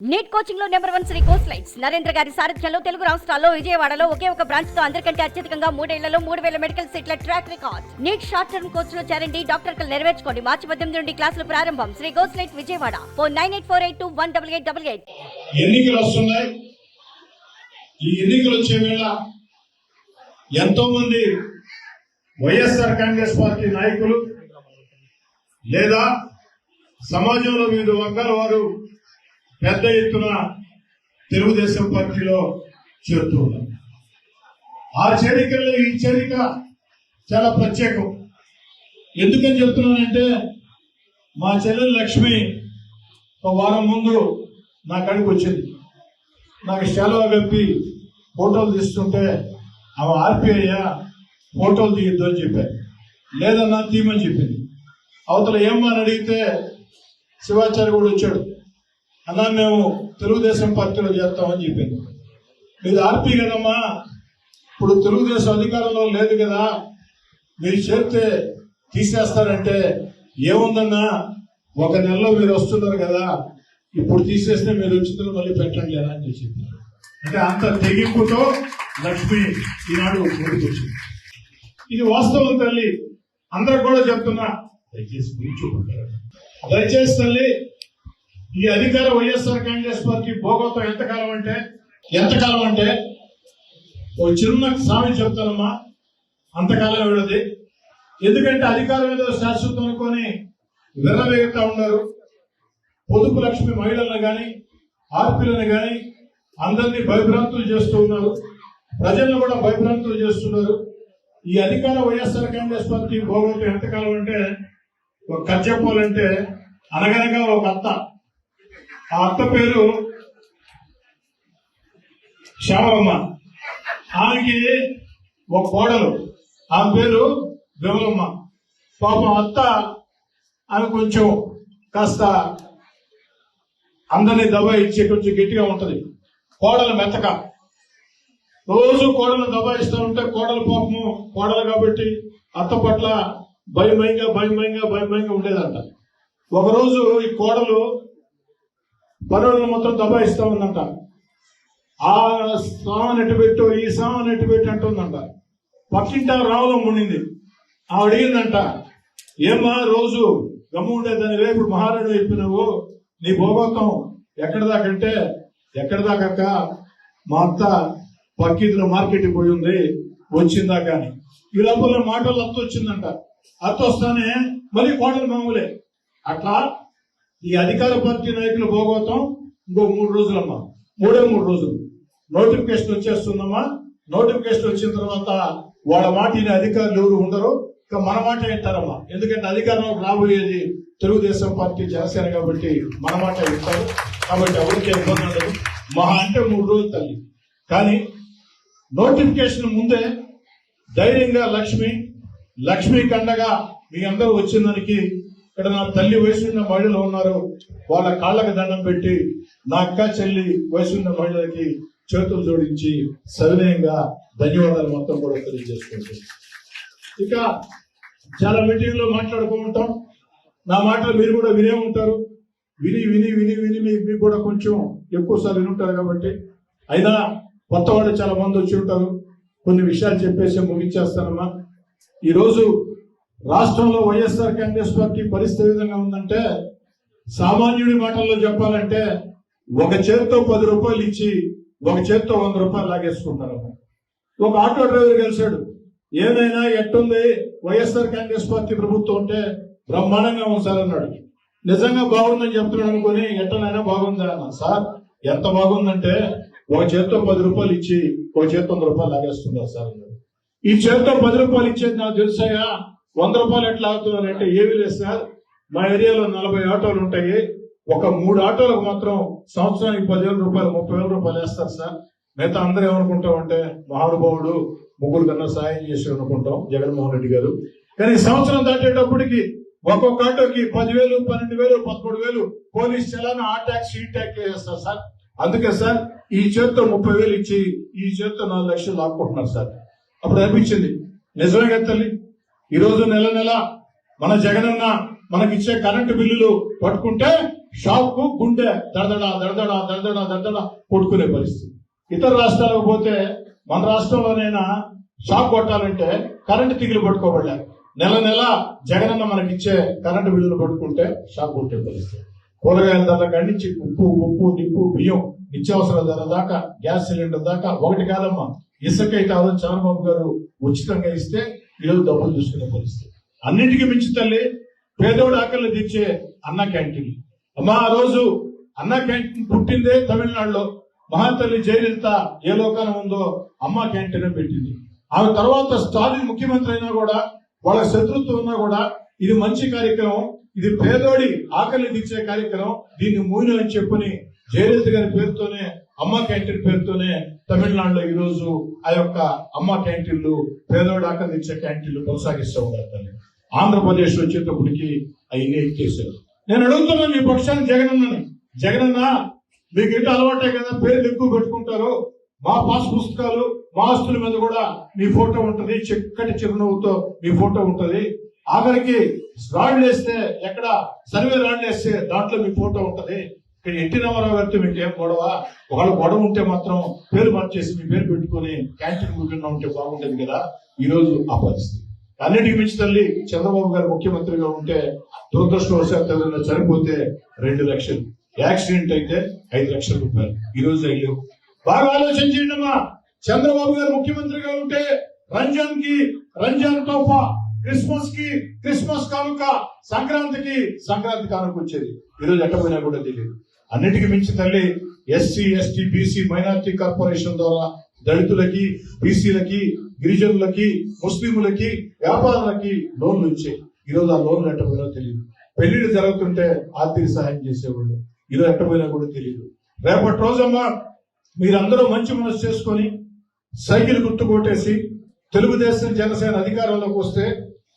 Neat కోచింగ్లో number one Sri course lights Narendra గారి సారథ్యంలో తెలుగు రాష్ట్రాల్లో విజయవాడలో ఒకే ఒక బ్రాంచ్తో అందరికంటే అత్యధికంగా మూడేళ్ళలో మూడు వేల మెడికల్ సీట్ల track record NEET short term కోర్స్లో చేరండి డాక్టర్ కలు నెరవేర్చుకోండి. మార్చి పద్దెనిమిది నుండి క్లాసులు ప్రారంభం. Sri course light Vijayawada. Four nine eight four eight two one double eight double eight. ఎన్నికలు వస్తున్నాయి. ఈ ఎన్నికలు వచ్చే వేళ ఎంతో మంది వైఎస్ఆర్ కాంగ్రెస్ పార్టీ నాయకులు లేదా సమాజంలో వివిధ వర్గాల వారు పెద్ద ఎత్తున తెలుగుదేశం పార్టీలో చేరుతూ ఆ చేరికల్లో ఈ చేరిక చాలా ప్రత్యేకం. ఎందుకని చెప్తున్నానంటే మా చెల్లెలు లక్ష్మి ఒక వారం ముందు నా కడికి వచ్చింది. నాకు సెలవు కప్పి ఫోటోలు తీస్తుంటే ఆమె ఆర్పిఐ ఫోటోలు తీయద్దు అని చెప్పారు లేదన్నా తీయమని చెప్పింది. అవతల ఏమని అడిగితే శివాచార్య కూడా వచ్చాడు. అన్నా మేము తెలుగుదేశం పార్టీలో చేస్తామని చెప్పింది. మీరు ఆర్పి కదమ్మా ఇప్పుడు తెలుగుదేశం అధికారంలో లేదు కదా మీరు చేస్తే తీసేస్తారంటే ఏముందన్నా ఒక నెలలో మీరు వస్తున్నారు కదా ఇప్పుడు తీసేస్తే మీరు ఉచితంగా మళ్ళీ పెట్టండి లేదా అని చెప్పింది అంటే అంత తెగింపుతో లక్ష్మి ఈనాడు ముందుకొచ్చింది ఇది వాస్తవం తల్లి. అందరూ కూడా చెప్తున్నా దయచేసి దయచేసి తల్లి ఈ అధికార వైఎస్ఆర్ కాంగ్రెస్ పార్టీ భోగోతం ఎంతకాలం అంటే? ఎంతకాలం అంటే? ఓ చిన్న సామెత చెప్తానమ్మా. అంతకాలం వెళ్ళదు ఎందుకంటే అధికారం ఏదో శాశ్వతం అనుకొని విర్రవేగుతా ఉన్నారు. పొదుపు లక్ష్మి మహిళలను కానీ ఆర్పీలను కానీ అందరినీ భయభ్రాంతులు చేస్తూ ఉన్నారు. ప్రజలను కూడా భయభ్రాంతులు చేస్తున్నారు. ఈ అధికార వైఎస్ఆర్ కాంగ్రెస్ పార్టీ భోగోతం ఎంతకాలం అంటే? ఒక కథ చెప్పాలంటే అనగనగా ఒక అత్త. ఆ అత్త పేరు శ్యామమ్మ ఆమెకి ఒక కోడలు. ఆమె పేరు విమలమ్మ. పాపం అత్త ఆమె కొంచెం కాస్త అందరినీ దబాయించి కొంచెం గట్టిగా ఉంటుంది. కోడలు మెత్తక. రోజు కోడలు దబాయిస్తూ ఉంటే కోడలు పాపము కోడలు కాబట్టి అత్త పట్ల భయమయంగా భయమయంగా భయమయంగా ఉండేదంట. ఒకరోజు ఈ కోడలు బరువులను మొత్తం దబాయిస్తా ఉందంట. ఆ సామాన్ ఎటు పెట్టు ఈ సామాన్ ఎటు పెట్టు అంటుందంట. పక్కింట రావడం ఉండింది. ఆవిడ అడిగిందంట ఏమ్మా రోజు గమ్ము దాని రేపు మహారాణి అయిపోయినావు నీ భోగోతం ఎక్కడ దాకంటే ఎక్కడ దాకక్క మా అత్త పక్కింట్లో మార్కెట్కి పోయి ఉంది వచ్చిందా కానీ. ఈ లోపల మాటలు అత్త వచ్చిందంట. అత్త వస్తానే మళ్ళీ కోడలు మామూలే. అట్లా ఈ అధికార పార్టీ నాయకుల భోగోతం ఇంకో మూడు రోజులమ్మా. మూడే మూడు రోజులు. నోటిఫికేషన్ వచ్చేస్తుందమ్మా. నోటిఫికేషన్ వచ్చిన తర్వాత వాళ్ళ మాట వినే అధికారులు ఎవరు ఉండరు ఇక మన మాట వింటారమ్మా. ఎందుకంటే అధికారంలోకి రాబోయేది తెలుగుదేశం పార్టీ జనసేన కాబట్టి మన మాట వింటారు. కాబట్టి ఎవరికి ఇబ్బంది ఉండదు. మహా అంటే మూడు రోజులు తల్లి. కానీ నోటిఫికేషన్ ముందే ధైర్యంగా లక్ష్మి లక్ష్మి కండగా మీ అందరూ వచ్చిందానికి ఇక్కడ నా తల్లి వయసున్న మహిళలు ఉన్నారు. వాళ్ళ కాళ్ళకు దండం పెట్టి నా అక్క చెల్లి వయసున్న మహిళలకి చేతులు జోడించి సవినయంగా ధన్యవాదాలు మొత్తం కూడా తెలియజేసుకుంటుంది ఇక చాలా మీటింగ్లో మాట్లాడుకుంటాం. నా మాటలు మీరు కూడా వినే ఉంటారు. విని విని విని విని మీ- మీకు కూడా కొంచెం ఎక్కువ సార్లు విని ఉంటారు కాబట్టి. అయినా కొత్త వాళ్ళు చాలా మంది వచ్చి ఉంటారు. కొన్ని విషయాలు చెప్పేసి ముగించేస్తానమ్మా. ఈరోజు రాష్ట్రంలో వైఎస్ఆర్ కాంగ్రెస్ పార్టీ పరిస్థితి విధంగా ఉందంటే సామాన్యుడి మాటల్లో చెప్పాలంటే ఒక చేత్తో పది రూపాయలు ఇచ్చి ఒక చేత్తో వంద రూపాయలు లాగేసుకుంటారు. ఒక ఆటో డ్రైవర్ కలిశాడు ఏమైనా ఎట్టుంది వైఎస్ఆర్ కాంగ్రెస్ పార్టీ ప్రభుత్వం ఉంటే బ్రహ్మాండంగా ఉంది సార్ అన్నాడు. నిజంగా బాగుందని చెప్తున్నాడు అనుకుని ఎట్టనైనా బాగుందా అన్న. సార్ ఎంత బాగుందంటే ఒక చేత్తో పది రూపాయలు ఇచ్చి ఒక చేతితో వంద రూపాయలు లాగేస్తున్నారు సార్ అన్నాడు. ఈ చేత్తో పది రూపాయలు ఇచ్చేది నాకు తెలుసాయా వంద రూపాయలు ఎట్లా ఆగుతున్నారంటే ఏమీ లేదు సార్. మా ఏరియాలో నలభై ఆటోలు ఉంటాయి. ఒక మూడు ఆటోలకు మాత్రం సంవత్సరానికి పదివేల రూపాయలు ముప్పై వేల రూపాయలు వేస్తారు సార్. మిగతా అందరూ ఏమనుకుంటాం అంటే మహానుభావుడు ముగ్గురు కన్నా సాయం చేసి అనుకుంటాం జగన్మోహన్ రెడ్డి గారు. కానీ ఈ సంవత్సరం దాటేటప్పటికి ఒక్కొక్క ఆటోకి పదివేలు పన్నెండు వేలు పదమూడు వేలు పోలీస్ చలానా ఆ ట్యాక్స్ ఈ ట్యాక్స్ వేస్తారు సార్. అందుకే సార్ ఈ చేత్తో ముప్పై వేలు ఇచ్చి ఈ చేత్తో నాలుగు లక్షలు లాక్కుంటున్నారు సార్. అప్పుడు అనిపించింది నిజమే కదా తల్లి? ఈ రోజు నెల నెల మన జగనన్న మనకిచ్చే కరెంటు బిల్లులు పట్టుకుంటే షాక్ గుండె దడదడ దడదడ దడదడ దడదడ కొట్టుకునే పరిస్థితి. ఇతర రాష్ట్రాలకు పోతే మన రాష్ట్రంలోనైనా షాక్ కొట్టాలంటే కరెంటు తిగిలి పట్టుకోబడలేదు నెల నెల జగనన్న మనకిచ్చే కరెంటు బిల్లులు పట్టుకుంటే షాక్ కొట్టే పరిస్థితి. కూరగాయల ధర నుంచి ఉప్పు ఉప్పు నిప్పు బియ్యం నిత్యావసర ధర దాకా గ్యాస్ సిలిండర్ దాకా ఒకటి కాదమ్మా. ఇసుకైతే అయితే చంద్రబాబు గారు ఉచితంగా ఇస్తే ఈరోజు డబ్బులు చూసుకునే పరిస్థితి. అన్నిటికీ మించి తల్లి పేదోడు ఆకలి తెచ్చే అన్న క్యాంటీన్. అమ్మా ఆ రోజు అన్న క్యాంటీన్ పుట్టిందే తమిళనాడులో. మహాతల్లి జయలలిత ఏ లోకాన ఉందో అమ్మ క్యాంటీన్ పెట్టింది. ఆమె తర్వాత స్టాలిన్ ముఖ్యమంత్రి అయినా కూడా వాళ్ళ శత్రుత్వం ఉన్నా కూడా ఇది మంచి కార్యక్రమం ఇది పేదోడి ఆకలి తీర్చే కార్యక్రమం దీన్ని మూయిన అని చెప్పని జయలలిత గారి పేరుతోనే అమ్మ క్యాంటీన్ పేరుతోనే తమిళనాడులో ఈరోజు ఆ యొక్క అమ్మ క్యాంటీన్లు పేదోడాక ఇచ్చే క్యాంటీన్లు కొనసాగిస్తూ ఉన్నారు తల్లి. ఆంధ్రప్రదేశ్ వచ్చేటప్పటికి అవన్నీ ఎక్కేశారు. నేను అడుగుతున్నాను మీ పక్షాన్ని జగనన్నని. జగనన్న మీకు ఇంటి అలవాటే కదా పేర్లు ఎక్కువ పెట్టుకుంటారు. మా పాస్ పుస్తకాలు మా ఆస్తుల మీద కూడా మీ ఫోటో ఉంటది చక్కటి చిరునవ్వుతో మీ ఫోటో ఉంటుంది. ఆఖరికి రాళ్ళు వేస్తే ఎక్కడ సర్వే రాళ్ళు వేస్తే దాంట్లో మీ ఫోటో ఉంటుంది. ఇక్కడ ఎన్టీ రామారావు గారితో మీకు ఏం గొడవ? ఒకవేళ గొడవ ఉంటే మాత్రం పేరు మార్చేసి మీ పేరు పెట్టుకొని క్యాంటీన్ కూర్చున్నా ఉంటే బాగుండేది కదా. ఈ రోజు ఆ పరిస్థితి. అన్నిటికి మించి తల్లి చంద్రబాబు గారు ముఖ్యమంత్రిగా ఉంటే దురదృష్టవశాత్తు ఏదైనా చనిపోతే రెండు లక్షలు. యాక్సిడెంట్ అయితే ఐదు లక్షల రూపాయలు. ఈ రోజు అయ్యో బాగా ఆలోచన చేయండి అమ్మా. చంద్రబాబు గారు ముఖ్యమంత్రిగా ఉంటే రంజాన్కి రంజాన్ తోఫా క్రిస్మస్కి క్రిస్మస్ కానుక సంక్రాంతికి సంక్రాంతి కానుక వచ్చేది. ఈరోజు ఎట్టపోయినా కూడా తెలియదు. అన్నిటికీ మించి తల్లి SC ST BC minority corporation ద్వారా దళితులకి బీసీలకి గిరిజనులకి ముస్లింలకి వ్యాపారులకి లోన్లు ఇచ్చాయి ఈరోజు ఆ లోన్లు ఎట్టబోయినా తెలియదు పెళ్ళిళ్ళు జరుగుతుంటే ఆర్థిక సహాయం చేసేవాళ్ళు. ఈరోజు ఎట్టబోయినా కూడా తెలియదు రేపటి రోజమ్మా మీరందరూ మంచి మనసు చేసుకొని సైకిల్ గుర్తు కొట్టేసి తెలుగుదేశం జనసేన అధికారంలోకి వస్తే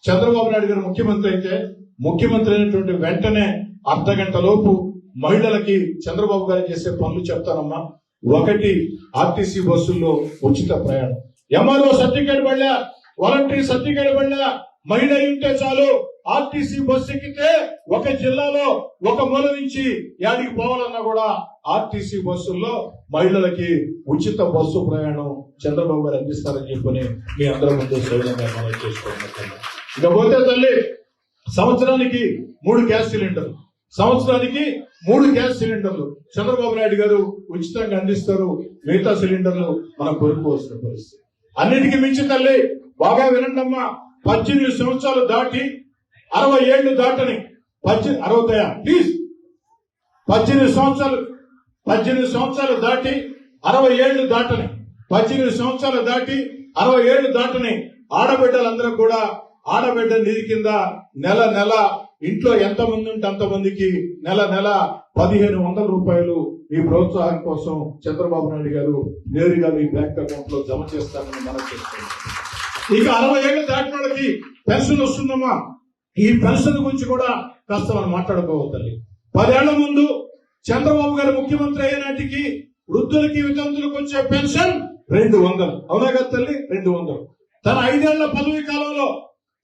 చంద్రబాబు నాయుడు గారు ముఖ్యమంత్రి అయితే ముఖ్యమంత్రి అయినటువంటి వెంటనే అర్ధ గంట లోపు మహిళలకి చంద్రబాబు గారు చేసే పనులు చెప్తానమ్మా. ఒకటి ఆర్టీసీ బస్సుల్లో ఉచిత ప్రయాణం. ఎంఆర్ఓ సర్టిఫికేట్ పడలే వాలంటరీ సర్టిఫికేట్ పడలే మహిళ ఉంటే చాలు ఆర్టీసీ బస్సు ఎక్కితే ఒక జిల్లాలో ఒక మూల నుంచి యాడికి పోవాలన్నా కూడా ఆర్టీసీ బస్సుల్లో మహిళలకి ఉచిత బస్సు ప్రయాణం చంద్రబాబు గారు అందిస్తారని చెప్పని మీ అందరి ముందు సవినంగా మనం చేసుకోవాలి ఇకపోతే తల్లి సంవత్సరానికి మూడు గ్యాస్ సిలిండర్లు. సంవత్సరానికి మూడు గ్యాస్ సిలిండర్లు. చంద్రబాబు నాయుడు గారు ఉచితంగా అందిస్తారు. మిగతా సిలిండర్లు మనం కొనుక్కోవాల్సిన పరిస్థితి. అన్నిటికీ మించి తల్లి బాగా వినండమ్మా పద్దెనిమిది సంవత్సరాలు దాటి అరవై ఏళ్ళు దాటని పద్దెనిమిది అరవై ప్లీజ్. పద్దెనిమిది సంవత్సరాలు పద్దెనిమిది సంవత్సరాలు దాటి అరవై ఏళ్ళు దాటని పద్దెనిమిది సంవత్సరాలు దాటి అరవై ఏళ్ళు దాటని ఆడబిడ్డలందరూ కూడా ఆడబిడ్డ నిధి కింద నెల నెల ఇంట్లో ఎంత మంది ఉంటే అంతమందికి నెల నెల పదిహేను వందల రూపాయలు మీ ప్రోత్సాహం కోసం చంద్రబాబు నాయుడు గారు నేరుగా మీ బ్యాంక్ అకౌంట్లో జమ చేస్తానని మనం చేస్తున్నాం ఇక అరవై ఏళ్ళు దాటిన వాళ్ళకి పెన్షన్ వస్తుందమ్మా. ఈ పెన్షన్ గురించి కూడా కాస్త మనం మాట్లాడుకోవద్దండి పదేళ్ళ ముందు చంద్రబాబు గారు ముఖ్యమంత్రి అయ్యే నాటికి వృద్ధులకి వితంతులకు వచ్చే పెన్షన్ రెండు వందలు. అవునా కదా తల్లి? రెండు వందలు. తన ఐదేళ్ళ పదవి కాలంలో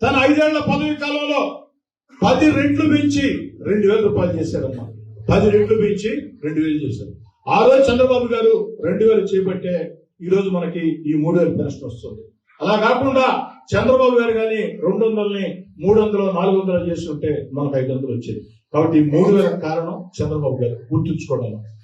తన ఐదేళ్ళ పదవి కాలంలో పది రెట్లు పెంచి రెండు వేల రూపాయలు చేశారమ్మా పది రెట్లు పెంచి రెండు వేలు చేశారు ఆ రోజు చంద్రబాబు గారు రెండు వేలు చేపట్టే ఈ రోజు మనకి ఈ మూడు వేలు పెన్షన్ వస్తుంది. అలా కాకుండా చంద్రబాబు గారు కానీ రెండు వందలని మూడు వందలు నాలుగు వందలు చేసి ఉంటే మనకు ఐదు వందలు వచ్చేది. కాబట్టి ఈ మూడు వేల కారణం చంద్రబాబు గారు గుర్తుంచుకోవడం.